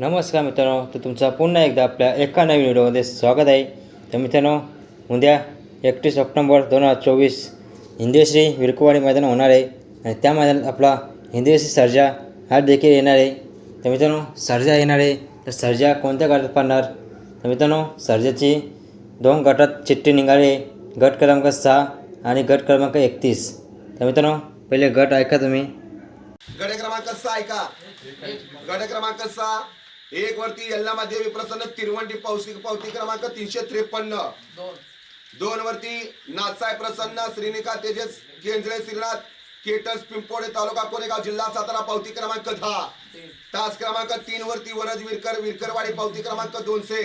नमस्कार मित्रांनो तर तुमचा पुन्हा एकदा आपल्या एका नवीन व्हिडिओमध्ये स्वागत आहे. तर मित्रांनो उद्या एकतीस ऑक्टोंबर दोन हजार चोवीस हिंदीश्री विरकुवाडी मैदान होणार आहे आणि त्या मैदानात आपला हिंदीश्री सर्जा हा देखील येणार आहे. तर मित्रांनो सर्जा येणार आहे. तर सर्जा कोणत्या गटात पाडणार? तर मित्रांनो सर्जाची दोन गटात चिठ्ठी निघाली आहे. गट क्रमांक सहा आणि गट क्रमांक एकतीस. तर मित्रांनो पहिले गट ऐका तुम्ही. गडे क्रमांक सहा ऐका. गट क्रमांक सहा एक वरती यल्लामा देवी प्रसन्न तिरवंडी पावसी पावती क्रमांक तीनशे त्रेपन्न. दोन. वरती नाथसाय प्रसन्न श्रीनिका तेजस केंद्रे श्रीनाथ केटर्स पिंपोडे तालुका कोरेगाव जिल्हा सातारा पावती क्रमांक दहा. तास क्रमांक तीन वरती वरज विरकर विरकरवाडी पावती क्रमांक दोनशे.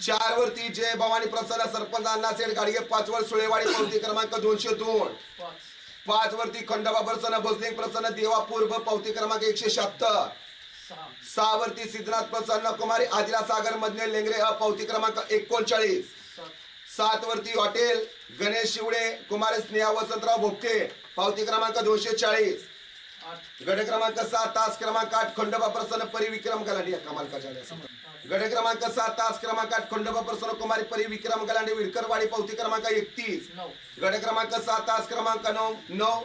चार वरती जय भवानी प्रसन्न सरपंच अण्णासेठ गाडगे पाच वर सुळेवाडी पावती क्रमांक दोनशे दोन. पाच वरती खंडोबा प्रसन्न भोसलिंग प्रसन्न देवा पूर्व पावती क्रमांक एकशे शहात्तर. सहा वरती सिद्धनाथ प्रसन्न कुमारी आदिला सागर मधले लेंगरे अ पावती क्रमांक एकोणचाळीस. सात वरती हॉटेल गणेश शिवडे कुमार स्नेहा वसंतराव भोगटे पावती क्रमांक दोनशे चाळीस. गड क्रमांक सात तास क्रमांक आठ खंडोबा प्रसन्न परिविक्रम गलांडे या कशाला गड क्रमांक सात तास क्रमांक आठ खंडोबा प्रसन्न कुमारी परिविक्रम गलांडे विरकरवाडी पावती क्रमांक एकतीस. गड क्रमांक सात तास क्रमांक नऊ नऊ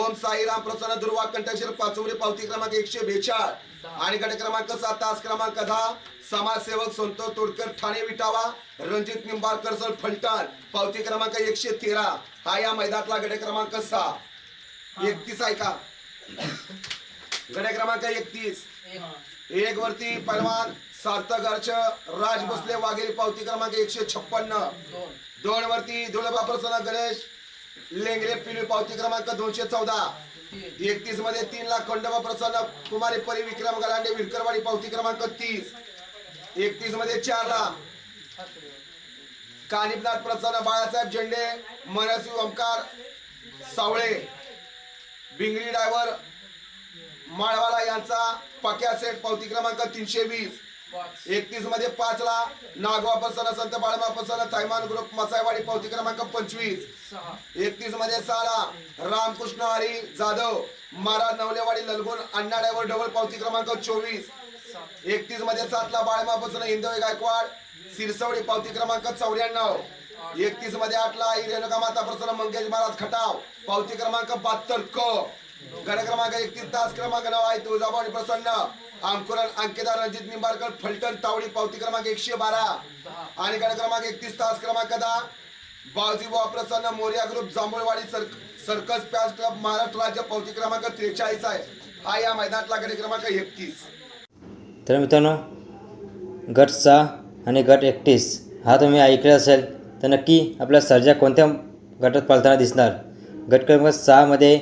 ओम साईराम प्रसन्न दुर्वा कंठक्षर पाचवडी पावती क्रमांक एकशे बेचाळ आणि गट क्रमांक सात तास क्रमांक दहा समाजसेवक संतोष तोडकर ठाणे विटावा रणजित निंबाळकर सर फलटण पावती क्रमांक एकशे तेरा. हा या मैदानातला गट क्रमांक सहा. एकतीस आहे का? गड क्रमांक एकतीस. एक वरती पहलवान सार्थक अर्च राज भोसले वाघेरी पावती क्रमांक एकशे छप्पन्न. दोन. वरती धुळबा प्रसन्न गणेश लेंगरे पिलू पावती क्रमांक दोनशे चौदा. एकतीसमध्ये तीन लाख खंडोबा प्रसन्न कुमारी परी विक्रम गलांडे विरकरवाडी पावती क्रमांक तीस. एकतीसमध्ये चार लाख. कानिपनाथ प्रसन्न बाळासाहेब झेंडे मनसी ओमकार सावळे. भिंगरी ड्रायव्हर माळवाला यांचा पक्या सेट पावती क्रमांक तीनशे वीस. एकतीसमध्ये पाच ला नागवा संत बाळमा प्रसन्न थैमान ग्रुप मसायवाडी पावती क्रमांक पंचवीस. एकतीसमध्ये सहाला रामकृष्ण हरी जाधव महाराज नवलेवाडी ललगुण अण्णा ड्रायव्हर डबल पावती क्रमांक चोवीस. एकतीसमध्ये सातला बाळमा प्रसन्न हिंदवी गायकवाड सिरसवडी पावती क्रमांक चौऱ्याण्णव. एकतीसमध्ये आठला आई रेणुका माता प्रसन्न मंगेश महाराज खटाव. पावती क्रमांक बहात्तर क. गड क्रमांक एकतीस तास क्रमांक नऊ आहे तुळजाभवानी प्रसन्न. आमकुरण अंकेदार रणजित निंबारकर फलटण तावडी पावती क्रमांक एकशे बारा. आणि गड क्रमांक एकतीस तास क्रमांक दहा. Bavjibuva Prasanna Morya group Jambhulwadi sir circus pass club Maharashtra राज्य पावती क्रमांक त्रेचाळीस आहे. हा या मैदानातला गड क्रमांक एकतीस. तर मित्रांनो गट सहा आणि गट एकतीस हा तुम्ही ऐकला असेल. तर नक्की आपला सर्जा कोणत्या गटात पाळताना दिसणार? गट क्रमांक सहामध्ये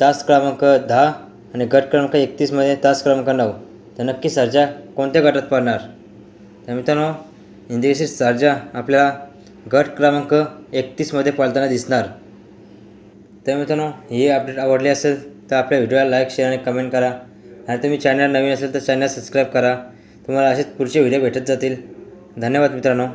तास क्रमांक दहा आणि गट क्रमांक एकतीसमध्ये तास क्रमांक नऊ. तर नक्की सर्जा कोणत्या गटात पाळणार तर मित्रांनो इंदिरेशी सर्जा आपल्याला गट क्रमांक एकतीसमध्ये पाळताना दिसणार. तर मित्रांनो हे अपडेट आवडले असेल तर आपल्या व्हिडिओला लाईक शेअर आणि कमेंट करा. आणि तुम्ही चॅनल नवीन असेल तर चॅनल सबस्क्राईब करा. तुम्हाला असेच पुढचे व्हिडिओ भेटत जातील. धन्यवाद मित्रांनो.